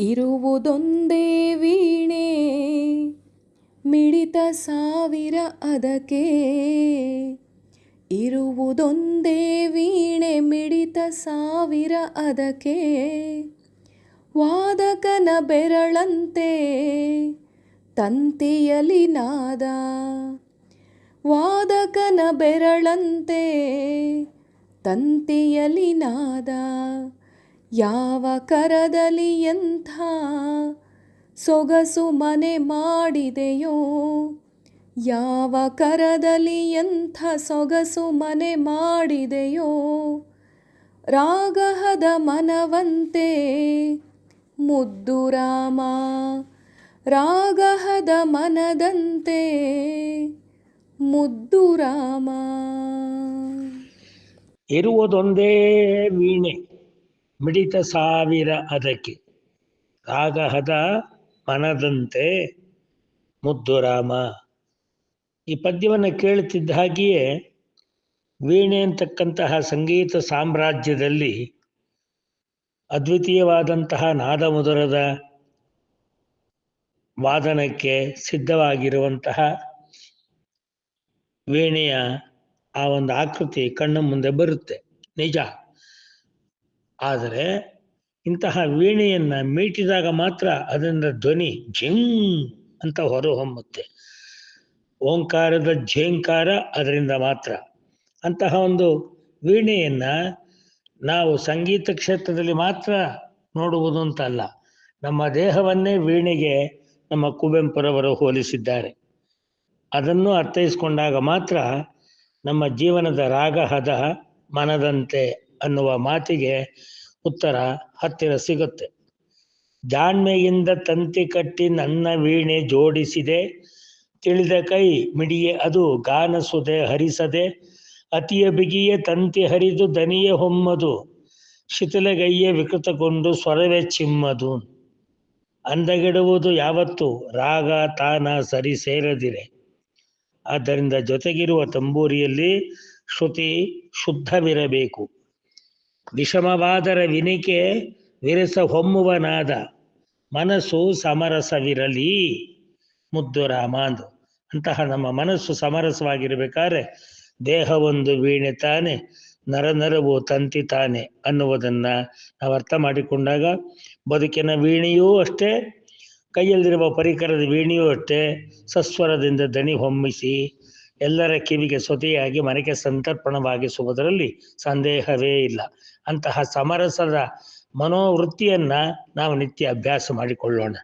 ಇರುವುದೊಂದೇ ವೀಣೆ, ಮಿಡಿತ ಸಾವಿರ ಅದಕ್ಕೆ. ಇರುವುದೊಂದೇ ವೀಣೆ, ಮಿಡಿತ ಸಾವಿರ ಅದಕ್ಕೆ. ವಾದಕನ ಬೆರಳಂತೆ ತಂತಿಯಲಿ ನಾದ, ವಾದಕನ ಬೆರಳಂತೆ ತಂತಿಯಲಿ ನಾದ. ಯಾವ ಕರದಲ್ಲಿ ಎಂಥ ಸೊಗಸು ಮನೆ ಮಾಡಿದೆಯೋ, ಯಾವ ಕರದಲ್ಲಿ ಎಂಥ ಸೊಗಸು ಮನೆ ಮಾಡಿದೆಯೋ, ರಾಗಹದ ಮನವಂತೆ ಮುದ್ದು ರಾಮ, ರಾಗಹದ ಮನದಂತೆ ಮುದ್ದು ರಾಮ. ಇರುವುದೊಂದೇ ವೀಣೆ. ಮಿಡಿತ ಸಾವಿರ ಅದಕ್ಕೆ. ರಾಗಹದ ಮನದಂತೆ, ಮುದ್ದು ರಾಮ, ಈ ಪದ್ಯವನ್ನು ಕೇಳುತ್ತಿದ್ದ ಹಾಗೆಯೇ ವೀಣೆ ಅಂತಕ್ಕಂತಹ ಸಂಗೀತ ಸಾಮ್ರಾಜ್ಯದಲ್ಲಿ ಅದ್ವಿತೀಯವಾದಂತಹ ನಾದಮುದುರದ ವಾದನಕ್ಕೆ ಸಿದ್ಧವಾಗಿರುವಂತಹ ವೀಣೆಯ ಆ ಒಂದು ಆಕೃತಿ ಕಣ್ಣ ಮುಂದೆ ಬರುತ್ತೆ. ನಿಜ. ಆದರೆ ಇಂತಹ ವೀಣೆಯನ್ನ ಮೀಟಿದಾಗ ಮಾತ್ರ ಅದರಿಂದ ಧ್ವನಿ ಝಿಂಗ್ ಅಂತ ಹೊರಹೊಮ್ಮುತ್ತೆ. ಓಂಕಾರದ ಝೇಂಕಾರ ಅದರಿಂದ ಮಾತ್ರ. ಅಂತಹ ಒಂದು ವೀಣೆಯನ್ನ ನಾವು ಸಂಗೀತ ಕ್ಷೇತ್ರದಲ್ಲಿ ಮಾತ್ರ ನೋಡುವುದು ಅಂತಲ್ಲ. ನಮ್ಮ ದೇಹವನ್ನೇ ವೀಣೆಗೆ ನಮ್ಮ ಕುವೆಂಪುರವರು ಹೋಲಿಸಿದ್ದಾರೆ. ಅದನ್ನು ಅರ್ಥೈಸಿಕೊಂಡಾಗ ಮಾತ್ರ ನಮ್ಮ ಜೀವನದ ರಾಗ ಹದ ಮನದಂತೆ ಅನ್ನುವ ಮಾತಿಗೆ ಉತ್ತರ ಹತ್ತಿರ ಸಿಗುತ್ತೆ. ಜಾಣ್ಮೆಯಿಂದ ತಂತಿ ಕಟ್ಟಿ ನನ್ನ ವೀಣೆ ಜೋಡಿಸಿದೆ. ತಿಳಿದ ಕೈ ಮಿಡಿಯೆ ಅದು ಗಾನಸುದೆ ಹರಿಸದೆ. ಅತಿಯ ಬಿಗಿಯ ತಂತಿ ಹರಿದು ದನಿಯ ಹೊಮ್ಮದು. ಶಿಥಿಲಗೈಯೇ ವಿಕೃತಗೊಂಡು ಸ್ವರವೇ ಚಿಮ್ಮದು. ಅಂದಗೆಡುವುದು ಯಾವತ್ತು? ರಾಗ ತಾನ ಸರಿ ಸೇರದಿರೆ. ಆದ್ದರಿಂದ ಜೊತೆಗಿರುವ ತಂಬೂರಿಯಲ್ಲಿ ಶ್ರುತಿ ಶುದ್ಧವಿರಬೇಕು. ವಿಷಮವಾದರ ವಿನಿಕೆ ವಿರಸ ಹೊಮ್ಮುವನಾದ ಮನಸ್ಸು ಸಮರಸವಿರಲಿ. ಮುದ್ದು ರಾಮ ಅಂದು. ಅಂತಹ ನಮ್ಮ ಮನಸ್ಸು ಸಮರಸವಾಗಿರಬೇಕಾದ್ರೆ ದೇಹವೊಂದು ವೀಣೆ ತಾನೆ, ನರ ನರವು ತಂತಿ ತಾನೆ ಅನ್ನುವುದನ್ನ ನಾವು ಅರ್ಥ ಮಾಡಿಕೊಂಡಾಗ ಬದುಕಿನ ವೀಣೆಯೂ ಅಷ್ಟೇ, ಕೈಯಲ್ಲಿರುವ ಪರಿಕರದ ವೀಣೆಯೂ ಅಷ್ಟೇ, ಸಸ್ವರದಿಂದ ದಣಿ ಹೊಮ್ಮಿಸಿ ಎಲ್ಲರ ಕಿವಿಗೆ ಸೊತೆಯಾಗಿ ಮನೆಗೆ ಸಂತರ್ಪಣವಾಗಿಸುವುದರಲ್ಲಿ ಸಂದೇಹವೇ ಇಲ್ಲ. ಅಂತಹ ಸಮರಸದ ಮನೋವೃತ್ತಿಯನ್ನ ನಾವು ನಿತ್ಯ ಅಭ್ಯಾಸ ಮಾಡಿಕೊಳ್ಳೋಣ.